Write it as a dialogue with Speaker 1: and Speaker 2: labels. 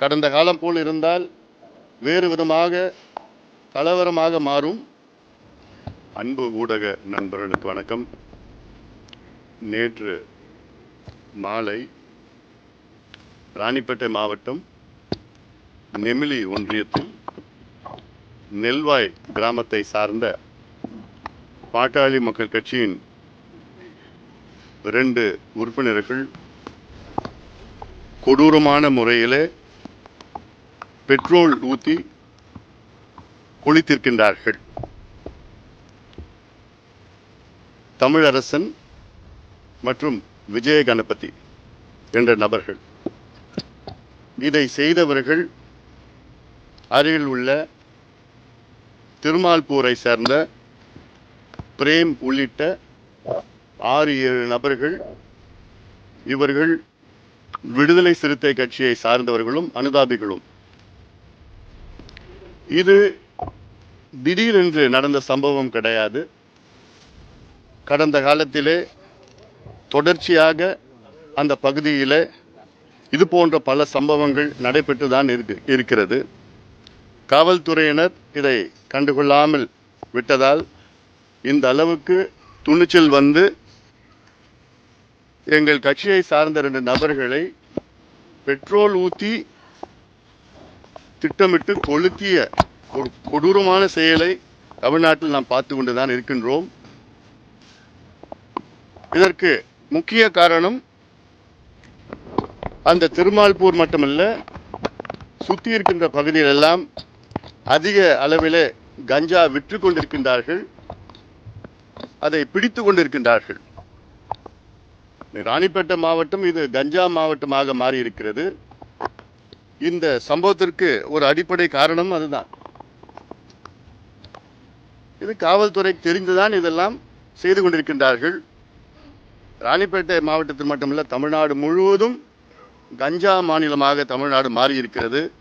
Speaker 1: கடந்த காலம் போல் இருந்தால் வேறு விதமாக கலவரமாக மாறும். அன்பு ஊடக நண்பர்களுக்கு வணக்கம். நேற்று மாலை ராணிப்பேட்டை மாவட்டம் நெமிலி ஒன்றியத்தில் நெல்வாய் கிராமத்தை சார்ந்த பாட்டாளி மக்கள் கட்சியின் இரண்டு உறுப்பினர்கள் கொடூரமான முறையிலே பெட்ரோல் ஊற்றி குளித்திருக்கின்றார்கள். தமிழரசன் மற்றும் விஜய கணபதி என்ற நபர்கள். இதை செய்தவர்கள் அருகில் உள்ள திருமால்பூரை சேர்ந்த பிரேம் உள்ளிட்ட ஆறு ஏழு நபர்கள். இவர்கள் விடுதலை சிறுத்தை கட்சியை சார்ந்தவர்களும் அனுதாபிகளும். இது திடீரென்று நடந்த சம்பவம் கிடையாது. கடந்த காலத்திலே தொடர்ச்சியாக அந்த பகுதியில் இது போன்ற பல சம்பவங்கள் நடைபெற்று தான் இருக்கு இருக்கிறது. காவல்துறையினர் இதை கண்டுகொள்ளாமல் விட்டதால் இந்த அளவுக்கு துணிச்சல் வந்து எங்கள் கட்சியை சார்ந்த ரெண்டு நபர்களை பெட்ரோல் ஊற்றி திட்டமிட்டு கொளுத்திய ஒரு கொடூரமான செயலை தமிழ்நாட்டில் நாம் பார்த்து கொண்டு தான் இருக்கின்றோம். இதற்கு முக்கிய காரணம் அந்த திருமால்பூர் மட்டுமல்ல சுற்றி இருக்கின்ற பகுதியில் எல்லாம் அதிக அளவிலே கஞ்சா விற்று கொண்டிருக்கின்றார்கள். அதை பிடித்து கொண்டிருக்கின்றார்கள். ராணிப்பேட்டை மாவட்டம் இது கஞ்சா மாவட்டமாக மாறி இருக்கிறது இந்த சம்பவத்திற்கு ஒரு அடிப்படை காரணம் அதுதான். இது காவல்துறை தெரிந்துதான் இதெல்லாம் செய்து கொண்டிருக்கின்றார்கள். ராணிப்பேட்டை மாவட்டத்தில் மட்டுமல்ல தமிழ்நாடு முழுவதும் கஞ்சா மாநிலமாக தமிழ்நாடு மாறி இருக்கிறது